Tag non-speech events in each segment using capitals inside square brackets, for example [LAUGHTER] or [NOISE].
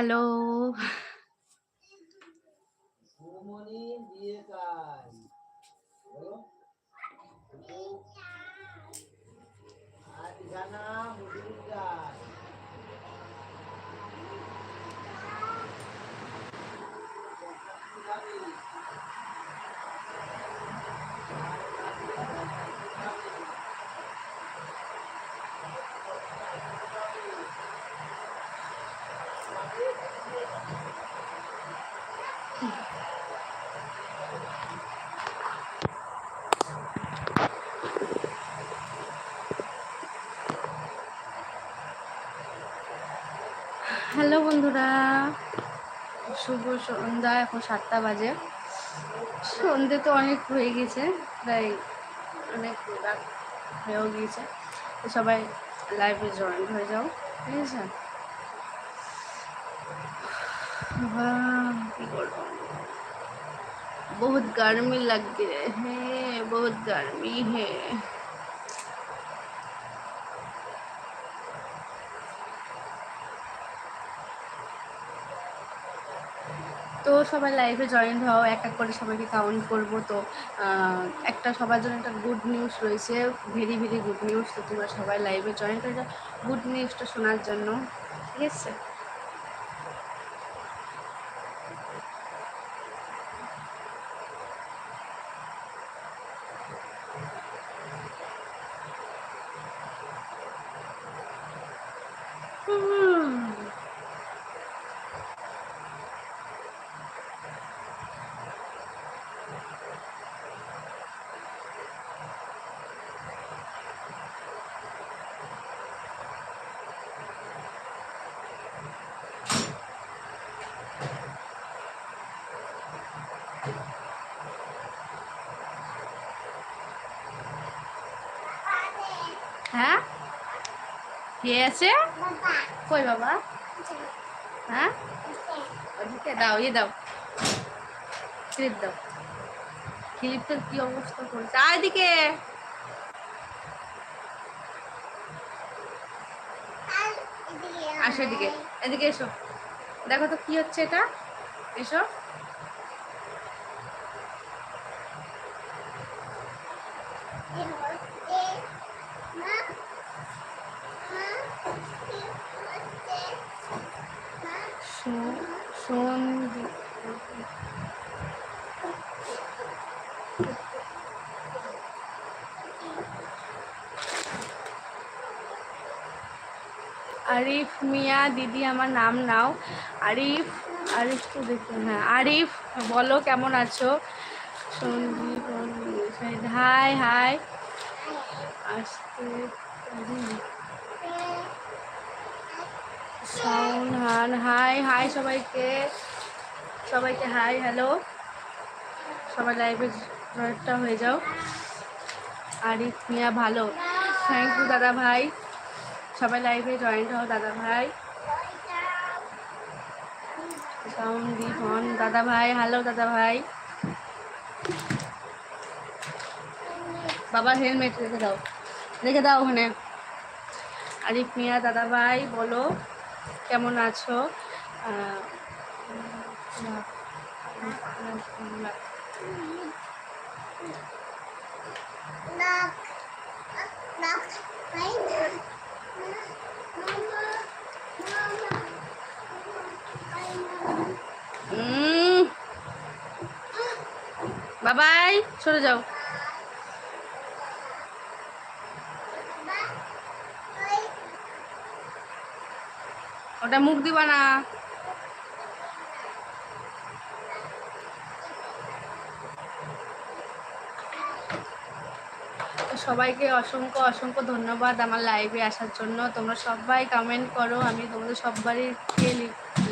Hello [LAUGHS] শুভ সন্ধ্যা এখন সাতটা বাজে সন্ধে তো অনেক হয়ে গেছে প্রায় অনেক রাত হয়েও গিয়েছে তো সবাই লাইভে জয়েন হয়ে যাও ঠিক আছে वाह, কি করবো बहुत गर्मी लग गई है बहुत गर्मी है তো সবাই লাইভে জয়েন হও, এক এক করে সবাইকে কাউন্ট করব। তো একটা সবার জন্য একটা গুড নিউজ রয়েছে ভেরি ভেরি গুড নিউজ তো তোমরা সবাই লাইভে জয়েন করে যাও। গুড নিউজটা শোনার জন্য। ঠিক আছে হুম। হ্যাঁ কে আছে? কই বাবা? হ্যাঁ? ওদিকে দাও ইয়ে দাও। ক্লিপ দাও। কি অবস্থা করেছে? আয় এদিকে। আসো এদিকে। এদিকে এসো। দেখো তো কি হচ্ছে এটা। এসো শো- সন্ধি আরিফ মিয়া, দিদি আমার নাম নাও। আরিফ আরিফ তো দেখুন হ্যাঁ আরিফ, বলো কেমন আছো? Sandeep hi hi. আসতে সাউন হান, হাই হাই সবাইকে। সবাইকে হাই, হ্যালো। সবাই লাইভে জয়েনটা হয়ে যাও। আরিফ মিয়া ভালো। থ্যাংক ইউ দাদা ভাই। সবাই লাইভে জয়েন্ট হও দাদা ভাই। হন দাদা ভাই হ্যালো দাদা ভাই। বাবার হেলমেট রেখে দাও। রেখে দাও ওখানে। আরিফ মিয়া দাদা ভাই বলো কেমন আছো? উম, বাবাই সরে যাও। ওটা মুখ দিবা না। সবাইকে অসংখ্য অসংখ্য ধন্যবাদ আমার লাইভে আসার জন্য। তোমরা সবাই কমেন্ট করো, আমি তোমাদের সবারকে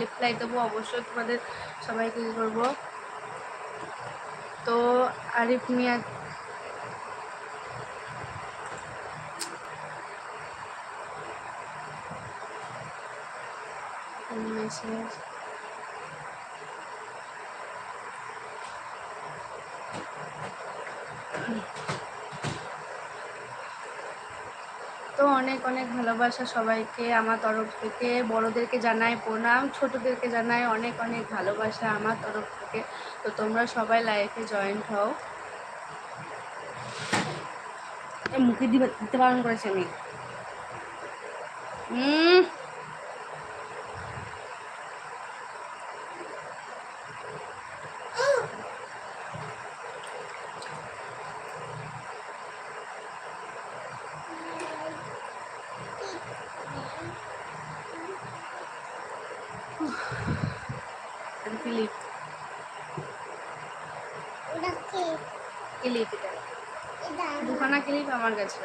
রিপ্লাই দেবো, অবশ্যই তোমাদের সবাইকে ই করব। তো আরিফ মিয়া মেসেজ তো অনেক অনেক ভালোবাসা সবাইকে, আমার তরফ থেকে। বড়োদেরকে জানাই প্রণাম, ছোটোদেরকে জানাই অনেক অনেক ভালোবাসা আমার তরফ থেকে। তো তোমরা সবাই লাইফে জয়েন্ট হও। মুখে দিতে পালন করেছি আমি। হুম ক্লিপ ক্লিপ এটা। দুখানা ক্লিপ আমার কাছে।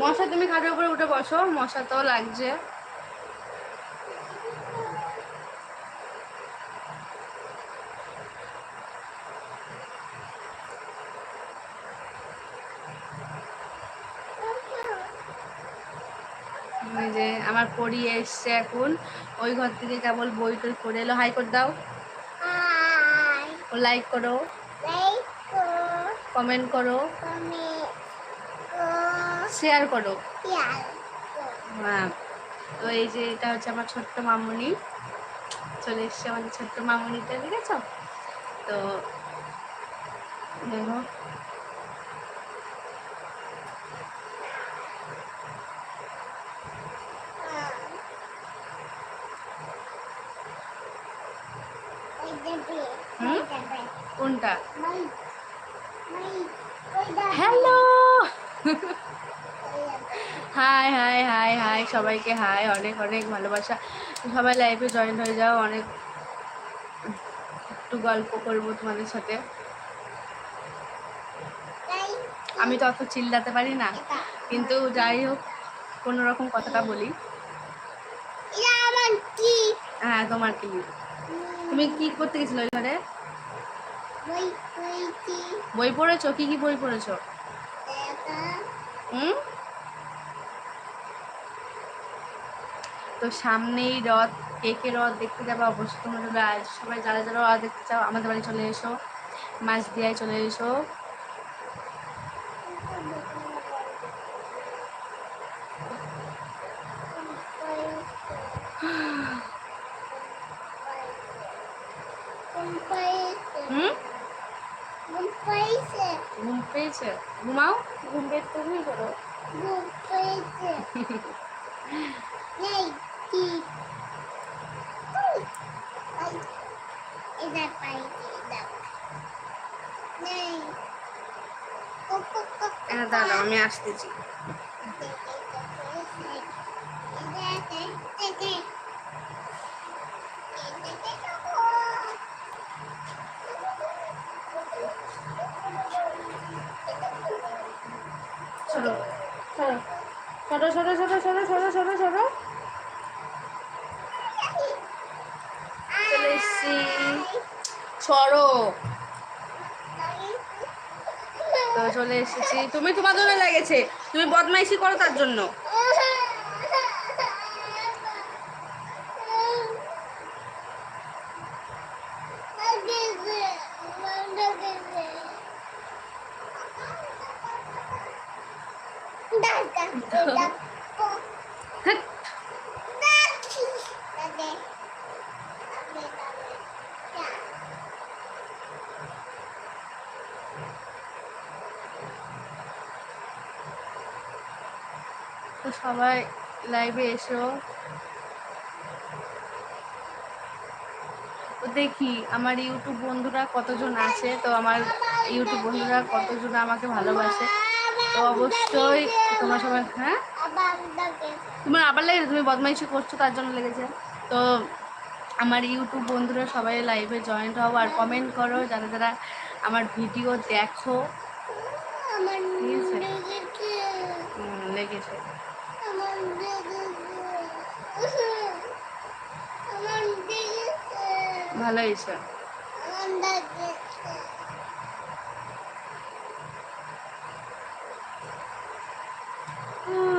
মশা তুমি খাটের উপরে উঠে বসো। মশা তো লাগছে। যে আমার পড়ি এসছে এখন, ওই ঘর থেকে কেবল বই টই করে এলো। হাই করে দাও। লাইক করো। কমেন্ট করো। শেয়ার করো। হ্যাঁ তো এই যে এটা হচ্ছে আমার ছোট্ট মামুনি। চলে এসছে আমাদের ছোট্ট মামুনিটা, ঠিক আছে? তো দেখো হুম? কোনটা hello hi hi hi hi সবাইকে হাই অনেক অনেক ভালোবাসা। সবাই লাইফে জয়েন হয়ে যাও অনেক একটু গল্প করব তোমাদের সাথে। আমি তো অত চিল্লাতে পারি না কিন্তু যাই হোক কোনো রকম কথাটা বলি। হ্যাঁ তোমার কি? তুমি কি করতে গেছিলে ওই ঘরে? বই পড়েছো। কি কি বই পড়েছো? হুম? তো সামনেই রথ কে কে রথ দেখতে যাবে? অবশ্যই তোমরা আস সবাই যারা যারা রথ দেখতে চাও আমাদের বাড়ি চলে এসো। মাছ দিয়ায় চলে এসো। হুম? peixe. Um peixe. Um mal? Um peixe negro. não peixe. Leite. [LAUGHS] Ai. não da Leite. Ela dá nome às tetinhas. Thank you. সরো সরো সরো সরো সরো সরো। সরো। চলে এসেছি। তুমি তোমার জন্য লেগেছে তুমি বদমাইশি করো তার জন্য। সবাই লাইভে এসো। তো দেখি আমার ইউটিউব বন্ধুরা কতজন আছে? তো আমার ইউটিউব বন্ধুরা কতজন আমাকে ভালোবাসে? তো অবশ্যই তোমার সবাই হ্যাঁ? তোমার আবার লেগেছে তুমি বদমাইশি করছ তার জন্য লেগেছে। তো আমার ইউটিউব বন্ধুরা সবাই লাইভে জয়েন্ট হও আর কমেন্ট করো যারা যারা আমার ভিডিও দেখো। হুম, লেগেছে। ভালো হয়েছে। উহ,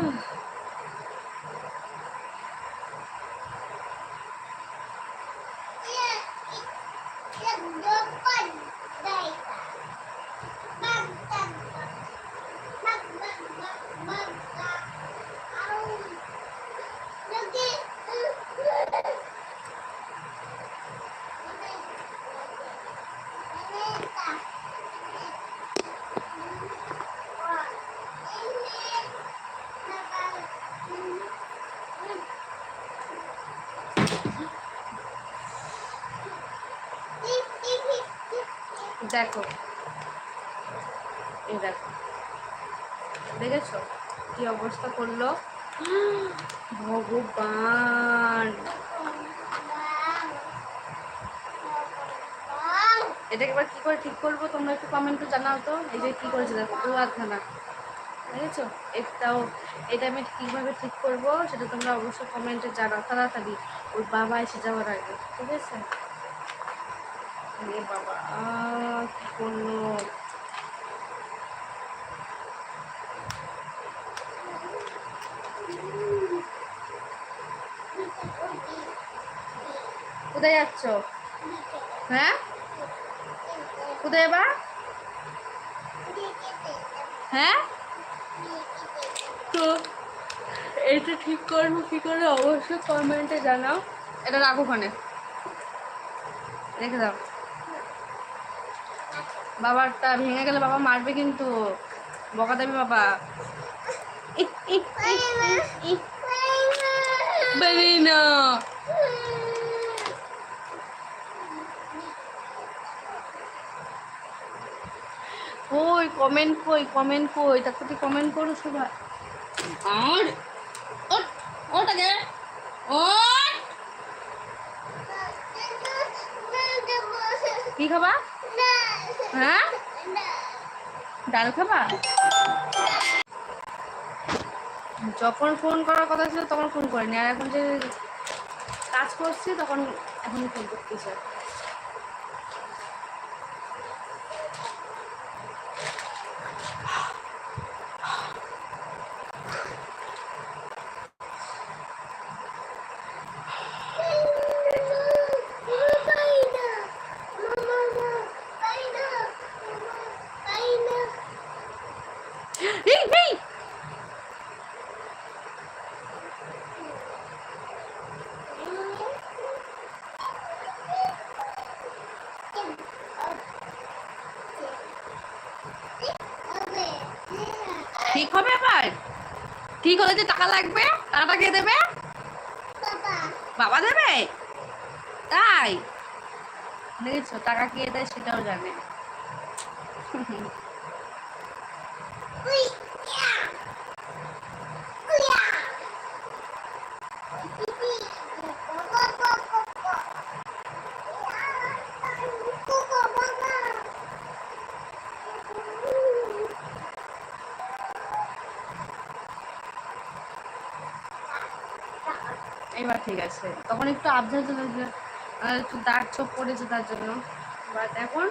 দেখো। এই দেখো। দেখেছ? কি অবস্থা করল? ভগবান। এটাকে এবার কি করে ঠিক করব? তোমরা একটু কমেন্টে জানাও তো। এই যে কি করেছে দেখো, দু আধখানা দেখেছ? এটাও এটা আমি কীভাবে ঠিক করব? সেটা তোমরা অবশ্যই কমেন্টে জানাও। তাড়াতাড়ি। ওর বাবা এসে যাওয়ার আগে। ঠিক আছে? এ বাবা কি করল? কোথায় যাচ্ছ? হ্যাঁ? কোথায় এবার? হ্যাঁ? তো এটা ঠিক করব কি করে অবশ্যই কমেন্টে জানাও। এটা রাখো ওখানে। রেখে দাও। বাবারটা ভেঙে গেলে বাবা মারবে কিন্তু। বকা দেবে বাবা। ইহ, ইহ, ইহ, ইহ, ইহ। বেরিয়ে না। কই কমেন্ট কই কমেন্ট কই? তারপরে কমেন্ট করো সবাই। আর ওট কি খাবা? ডাল খাবা? যখন ফোন করার কথা ছিল তখন ফোন করিনি। আর এখন যে কাজ করছি তখন এখন ফোন করতেছে এই এই ঠিক হবে আবার ঠিক হলে যে টাকা লাগবে? টাকাটা কে দেবে? বাবা। দেবে? তাই? দেখেছ টাকা কে দেয় সেটাও জানে এবার ঠিক আছে তখন একটু আহ, একটু দাগ চোখ পড়েছে তার জন্য। বাট এখন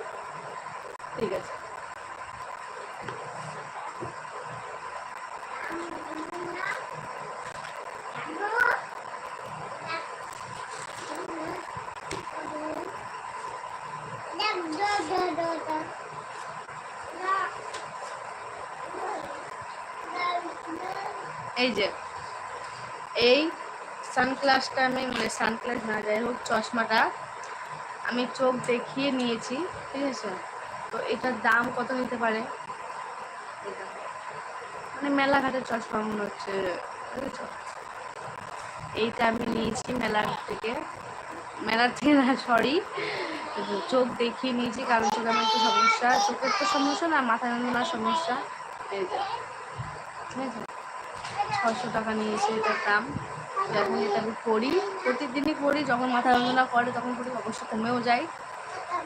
ঠিক আছে। এই যে এই সানগ্লাসটা আমি মানে সানগ্লাস না, যাই হোক, চশমাটা আমি চোখ দেখিয়ে নিয়েছি, ঠিক আছে? তো এটার দাম কত নিতে পারে? মানে মেলাঘাটের চশমা মনে হচ্ছে এইটা আমি নিয়েছি মেলার থেকে মেলার থেকে না সরি চোখ দেখিয়ে নিয়েছি, কারণ চোখে আমার একটু সমস্যা, চোখের তো সমস্যা না মাথা যন্ত্রণার সমস্যা ঠিক আছে? ছশো টাকা নিয়েছে এটার দাম। যখন এটা আমি করি, প্রতিদিনই করি, যখন মাথা যন্ত্রণা করে, তখন করি, অবশ্য কমেও যায়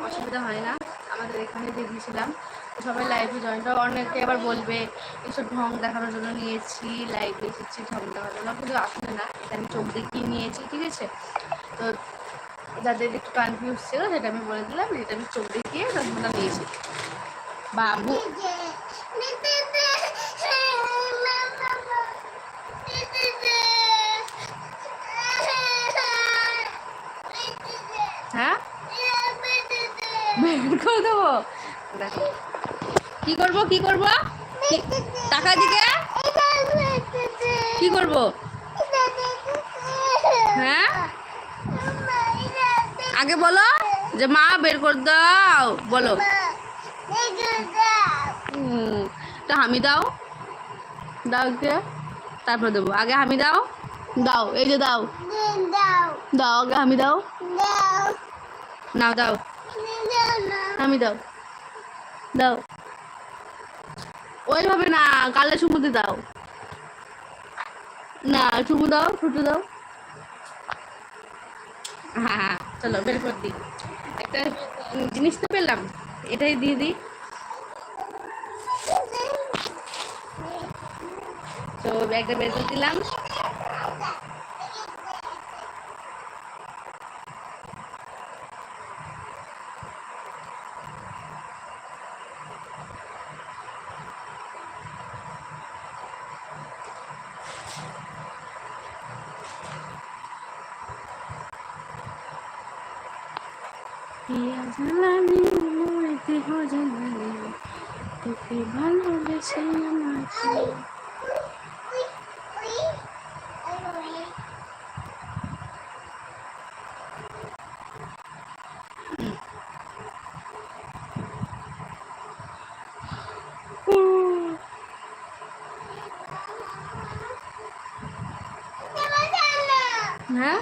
অসুবিধা হয় না। আমাদের এখানে তো সবাই লাইভে জয়েন অনেকে আবার বলবে এইসব ঢং দেখানোর জন্য নিয়েছি লাইভে এসেছি, ঢং দেখানোর জন্য। কিন্তু আসলে না, এটা আমি চোখ দেখিয়ে নিয়েছি, ঠিক আছে? তো যাদের একটু কনফিউজ ছিল, সেটা আমি বলে দিলাম, যেটা আমি চোখ দেখিয়ে চশমাটা নিয়েছি। বাবু। দেখো কি করব কি করব? টাকা দিকে। কি করব? হ্যাঁ? আগে বলো যে মা বের করে দাও। বলো। তো হামি দাও। দাও তারপর দেবো। আগে হামি দাও। দাও এই যে দাও। দাও। আগে হামি দাও। নাও দাও। হামি দাও। দাও। ওইভাবে না কালে চুমুতে দাও। না, চুমু দাও ছুটু দাও। হ্যাঁ হ্যাঁ চলো, বের করে দিই। একটা জিনিস তো পেলাম, এটাই দিয়ে দিই। তো ব্যাগটা বের করে দিলাম। হ্যাঁ?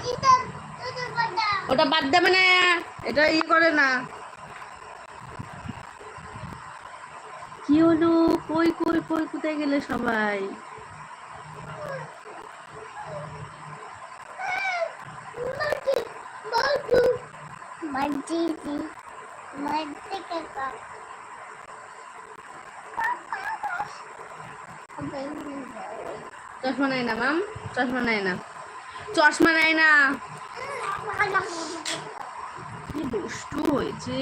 ওটা বাদ দেবে না এটা ই করে না। কি হলো? কই কই কই কোথায় গেলে সবাই? চশমা নাই না মাম? চশমা নাই না। চশমা নেয় না। কি দুষ্টু হয়েছে।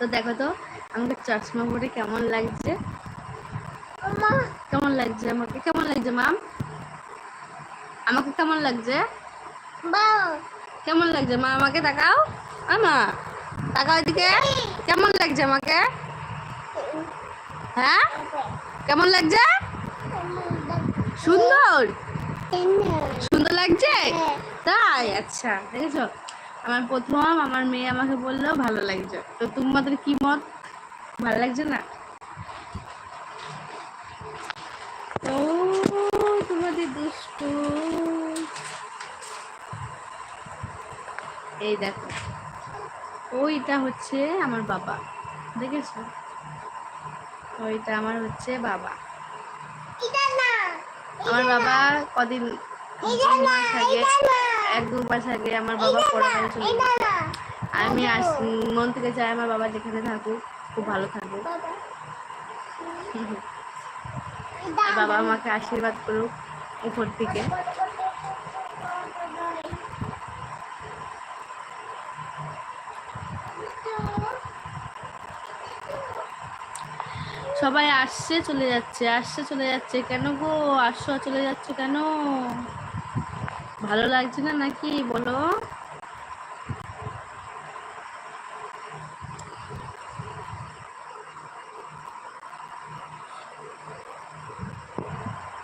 তো দেখো তো আমাকে চশমা পরে কেমন লাগছে? কেমন লাগছে আমাকে? কেমন লাগছে মাম আমাকে কেমন লাগছে? কেমন লাগছে মা আমাকে তাকাও। আমা তাকাও এদিকে। কেমন লাগছে আমাকে? হ্যাঁ? কেমন লাগছে? সুন্দর। সুন্দর। লাগছে? তাই? আচ্ছা দেখেছ? আমার প্রথম আমার মেয়ে আমাকে বলল ভালো লাগছে। তো তোমাদের কি মত? ভালো লাগছে না? ও তোমাদের দুষ্টু। এই দেখো ওইটা হচ্ছে আমার বাবা দেখেছ? ওইটা আমার হচ্ছে বাবা। আমার বাবা কদিন আগে এক দু মাস আগে আমার বাবা পড়াশোনা চলে গেছে আমি আস, মন থেকে চাই আমার বাবা যেখানে থাকুক, খুব ভালো থাকুক। বাবা আমাকে আশীর্বাদ করুক উপর থেকে সবাই আসছে, চলে যাচ্ছে, আসছে, চলে যাচ্ছে। কেন গো? আর চলে যাচ্ছে কেন? ভালো লাগছে না নাকি? বলো।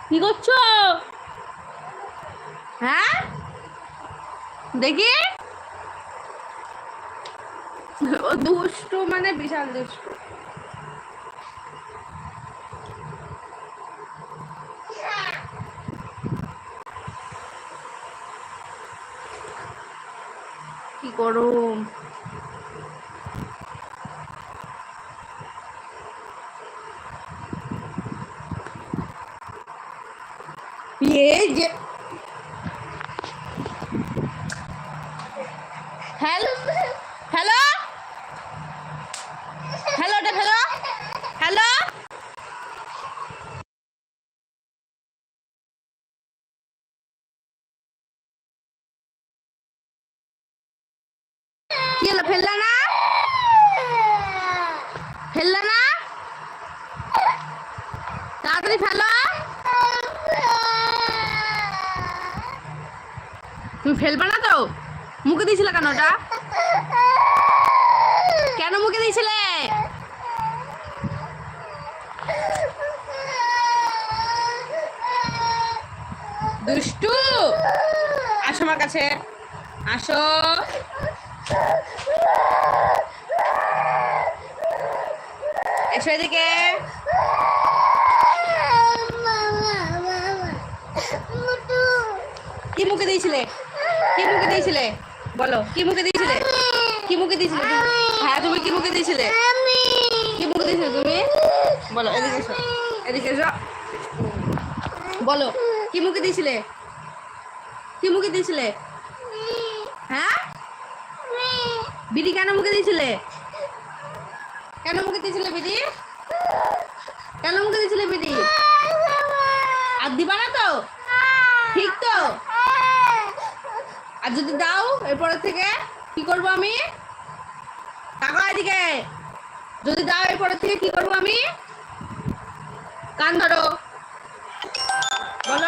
কি করছ? হ্যাঁ? দেখি। ও দুষ্টু মানে বিশাল দুষ্টু কি গরম এই যে হ্যালো হ্যালো হ্যালো ওটা হ্যালো হ্যালো কি হলো ফেললা না ফেললা না তাড়াতাড়ি ফেলো তুমি ফেলবে না তো মুখে দিয়েছিলে কেন ওটা কেন মুখে দিয়েছিলে? দুষ্টু, আসো আমার কাছে। আসো। এসো এদিকে। কি মুখে দিয়েছিলে? কি মুখে দিয়েছিলে? বলো, কি মুখে দিয়েছিলে? কি মুখে দিয়েছিলে? হ্যাঁ তুমি কি মুখে দিয়েছিলে? কি মুখে দিয়েছিলে তুমি? বলো, এদিকে এসো এদিকে এসো। বলো, কি মুখে দিয়েছিলে? কি মুখে দিয়েছিলে? হ্যাঁ? বিড়ি কেন মুখে দিয়েছিলে? কেন মুখে দিয়েছিলে বিড়ি? কেন মুখে দিয়েছিলে বিড়ি? আর দিবা না তো? ঠিক তো? আর যদি দাও, এরপর থেকে কি করব আমি? টাকা এদিকে। যদি দাও, এরপর থেকে কি করব আমি? কান ধরো। বলো